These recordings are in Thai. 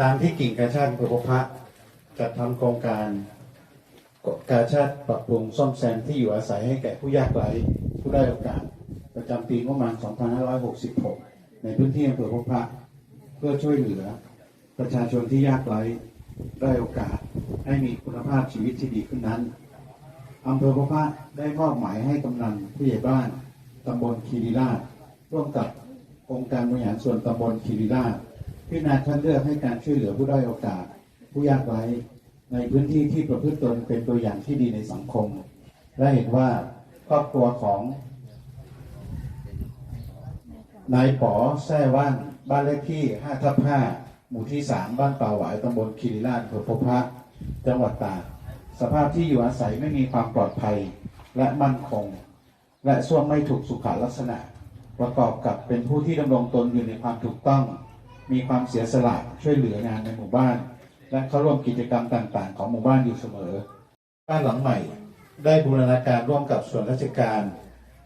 ตามที่กิ่งกาชาติอำเภอพพระจัดทำโครงการกาชาติปรับปรุงซ่อมแซมที่อยู่อาศัยให้แก่ผู้ยากไร้ผู้ได้โอกาส ประจำปีงบประมาณ 2566 ในพื้นที่อำเภอพบพระเพื่อช่วยเหลือ ประชาชนที่ยากไร้ได้โอกาสให้มีคุณภาพชีวิตที่ดีขึ้นนั้นอำเภอพบพระได้มอบหมายให้กำนันผู้ใหญ่บ้านตำบลคีรีราชร่วมกับองค์การบริหารส่วนตำบลคีรีราช พิจารณาคัดเลือกให้การช่วยเหลือผู้ด้อยโอกาส ผู้ยากไร้ในพื้นที่ที่ประพฤติตนเป็นตัวอย่างที่ดีในสังคม และเห็นว่าครอบครัวของนายป๋อแซ่ว่านบ้านเลขที่5ทับ5หมู่ที่ 3 บ้านป่าหวายตำบลคีรีราชอำเภอพบพระจังหวัดตากสภาพที่อยู่อาศัยไม่มีความปลอดภัยและมั่นคง และส่วมไม่ถูกสุขลักษณะ ประกอบกับเป็นผู้ที่ดำรงตนอยู่ในความถูกต้อง มีความเสียสละช่วยเหลืองานในหมู่บ้าน และเข้าร่วมกิจกรรมต่างๆ ของหมู่บ้านอยู่เสมอ บ้านหลังใหม่ ได้บูรณาการร่วมกับส่วนราชการ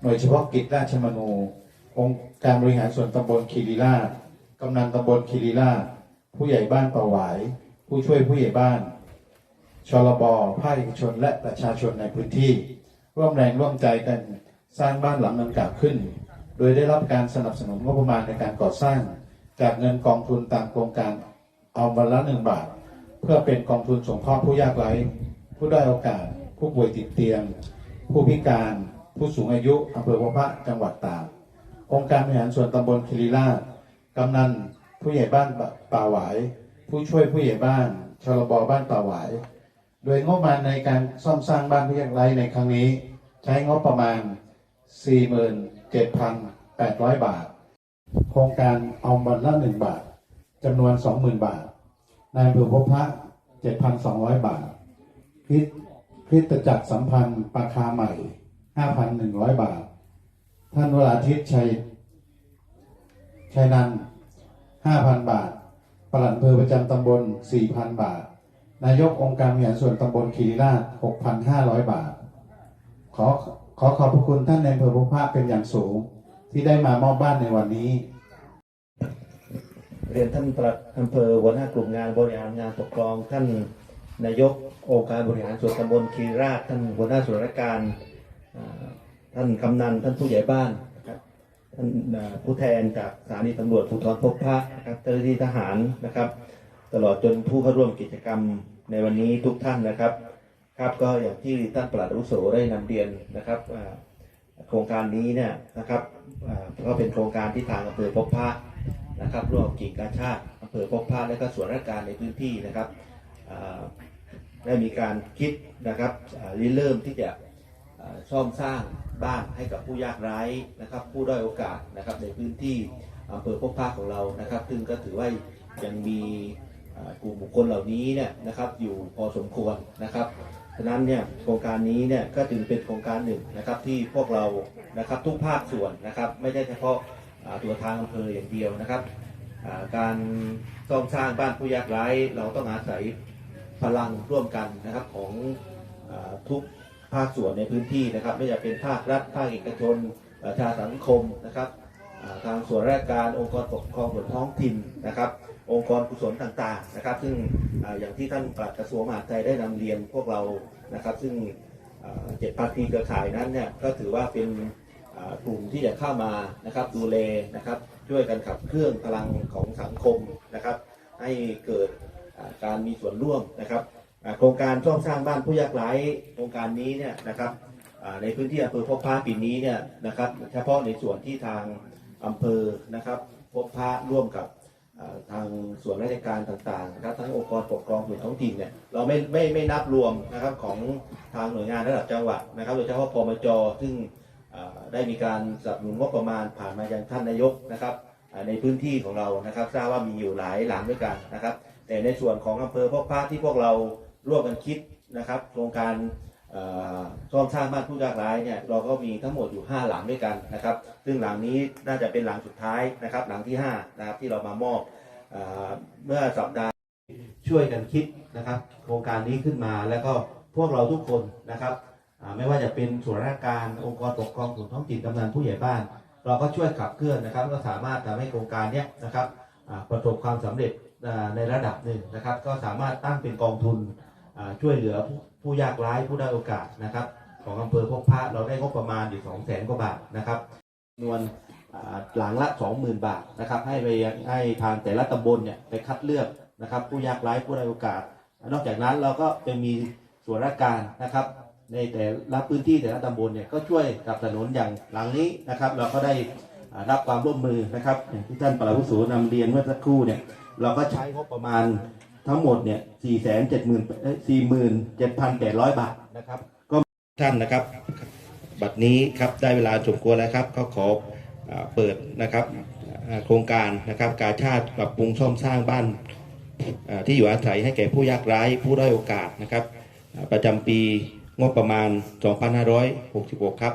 หน่วยเฉพาะกิจราชมนู องค์การบริหารส่วนตำบลคีรีราชกำนันตำบลคีรีราชผู้ใหญ่บ้านป่าหวาย ผู้ช่วยผู้ใหญ่บ้านชลบภาคเอกชนและประชาชนในพื้นที่ ร่วมแรงร่วมใจกันสร้างบ้านหลังดังกล่าวขึ้น โดยได้รับการสนับสนุนงบประมาณในการก่อสร้าง จากเงินกองทุนตามโครงการเอาวันละหนึ่งบาท เพื่อเป็นกองทุนสงเคราะห์ผู้ยากไร้ ผู้ได้อยโอกาส ผู้ป่วยติดเตียง ผู้พิการ ผู้สูงอายุอำเภอพบพระจังหวัดตากองค์การบริหารส่วนตำบลคิริราชกำนันผู้ใหญ่บ้านป่าหวาย ผู้ช่วยผู้ใหญ่บ้านชลบบ้านป่าหวาย โดยงบประมาณในการซ่อมสร้างบ้านผู้ยากไร้ในครั้งนี้ ใช้งบประมาณ 47,800 บาท โครงการเอาวันละ1บาทจำนวน20,000บาทนายอำเภอพบพระ7,200บาทคริสคริสตจักรสัมพันธ์ปาคาใหม่5,100บาท ท่านวราทิตชัยชัยนันท์5,000บาทปลัดอำเภอประจำตำบล4,000บาท นายกองค์การบริหารส่วนตำบลคีรีราช6,500บาท ขอขอขอบพระคุณท่านในอำเภอพบพระเป็นอย่างสูงที่ได้มามอบบ้านในวันนี้ เรียนท่านปลัดอำเภอหัวหน้ากลุ่มงานบริหารงานปกครอง ท่านนายกองค์การบริหารส่วนตำบลคีรีราชท่านหัวหน้าส่วนราชการท่านกำนันท่านผู้ใหญ่บ้านครับท่านผู้แทนจากสถานีตำรวจภูธรพบพระนะครับเจ้าหน้าที่ทหารนะครับ ตลอดจนผู้เข้าร่วมกิจกรรมในวันนี้ทุกท่านนะครับ ครับก็อย่างที่ท่านปลัดอุโสได้นำเรียนนะครับโครงการนี้เนี่ยนะครับก็เป็นโครงการที่ทางอำเภอพบพระ นะครับร่วมกิ่งกาชาติอำเภอพบพระและก็ส่วนราชการในพื้นที่นะครับได้มีการคิดนะครับริเริ่มที่จะอ่าซ่อมสร้างบ้านให้กับผู้ยากไร้นะครับผู้ด้อยโอกาสนะครับในพื้นที่อำเภอพบพระของเรานะครับ ซึ่งก็ถือว่ายังมีกลุ่มบุคคลเหล่านี้เนี่ยนะครับอยู่พอสมควรนะครับฉะนั้นเนี่ยโครงการนี้เนี่ยก็จึงเป็นโครงการหนึ่งนะครับที่พวกเรานะครับทุกภาคส่วนนะครับไม่ได้เฉพาะอ่า ตัวทางอำเภออย่างเดียวนะครับการซ่อมสร้างบ้านผู้ยากไร้เราต้องอาศัยพลังร่วมกันนะครับของอทุกภาคส่วนในพื้นที่นะครับ ไม่ว่าจะเป็นภาครัฐภาคเอกชนประชาสังคมนะครับทางส่วนราชการองค์กรปกครองส่วนท้องถิ่นนะครับ องค์กรกุศลต่างๆนะครับ ซึ่งออย่างที่ท่านปลัดกระทรวงมหาดไทยได้นำเรียนพวกเรานะครับ ซึ่งเจ็ดภาคีเครือข่ายนั้นเนี่ยก็ถือว่าเป็น กลุ่มที่จะเข้ามานะครับดูแลนะครับ ช่วยกันขับเคลื่อนพลังของสังคมนะครับ ให้เกิดการมีส่วนร่วมนะครับโครงการซ่อมสร้างบ้านผู้ยากไร้โครงการนี้เนี่ยนะครับในพื้นที่อำเภอพบพระปีนี้เนี่ยนะครับ เฉพาะในส่วนที่ทางอำเภอนะครับ พบพระร่วมกับทางส่วนราชการต่างๆนะครับทั้งองค์กรปกครองส่วนท้องถิ่นเนี่ยเราไม่ไม่ไม่นับรวมนะครับของทางหน่วยงานระดับจังหวัดนะครับ โดยเฉพาะพมจซึ่ง ได้มีการสนับสนุนงบประมาณผ่านมายังท่านนายกนะครับในพื้นที่ของเรานะครับทราบว่ามีอยู่หลายหลังด้วยกันนะครับ แต่ในส่วนของอำเภอพบพระที่พวกเราร่วมกันคิดนะครับ โครงการอ่าซ่อมสร้างบ้านผู้ยากไร้เนี่ยเราก็มีทั้งหมดอยู่ 5 หลังด้วยกันนะครับ ซึ่งหลังนี้น่าจะเป็นหลังสุดท้ายนะครับ หลังที่5นะครับที่เรามามอบเมื่อสัปดาห์ช่วยกันคิดนะครับ โครงการนี้ขึ้นมาแล้วก็พวกเราทุกคนนะครับ ไม่ว่าจะเป็นส่วนราชการองค์กรปกครองส่วนท้องถิ่นกำนันผู้ใหญ่บ้าน เราก็ช่วยขับเคลื่อนนะครับก็สามารถทำให้โครงการเนี้ยนะครับประสบความสำเร็จในระดับหนึ่งนะครับ ก็สามารถตั้งเป็นกองทุนช่วยเหลือผู้ผู้ยากไร้ผู้ได้โอกาสนะครับ ของอำเภอพบพระเราได้งบประมาณอยู่2 0 0แสนกว่าบาทนะครับนวนหลังละ 20,000 บาทนะครับ ให้ไปให้ทางแต่ละตำบลเนี่ยไปคัดเลือกนะครับ ผู้ยากไร้ผู้ได้โอกาส นอกจากนั้นเราก็จะมีส่วนราชการนะครับ ในแต่ละพื้นที่แต่ละตำบลเนี่ยก็ช่วยกับสนุนอย่างหลังนี้นะครับ เราก็ได้รับความร่วมมือนะครับที่ท่านปลัดผู้สูนำเรียนเมื่อสักครู่เนี่ยเราก็ใช้งบประมาณทั้งหมดเนี่ยสี่แสนเจ็ดหมื่นสี่หมื่นเจ็ดพันแปดร้อยบาทนะครับ ก็ท่านนะครับ บัดนี้ครับได้เวลาสมควรแล้วครับ ก็ขออเปิดนะครับโครงการนะครับการชาติปรับปรุงซ่อมสร้างบ้านที่อยู่อาศัยให้แก่ผู้ยากไร้ผู้ด้อยโอกาสนะครับ ประจำปี งบประมาณ 2566 ครับ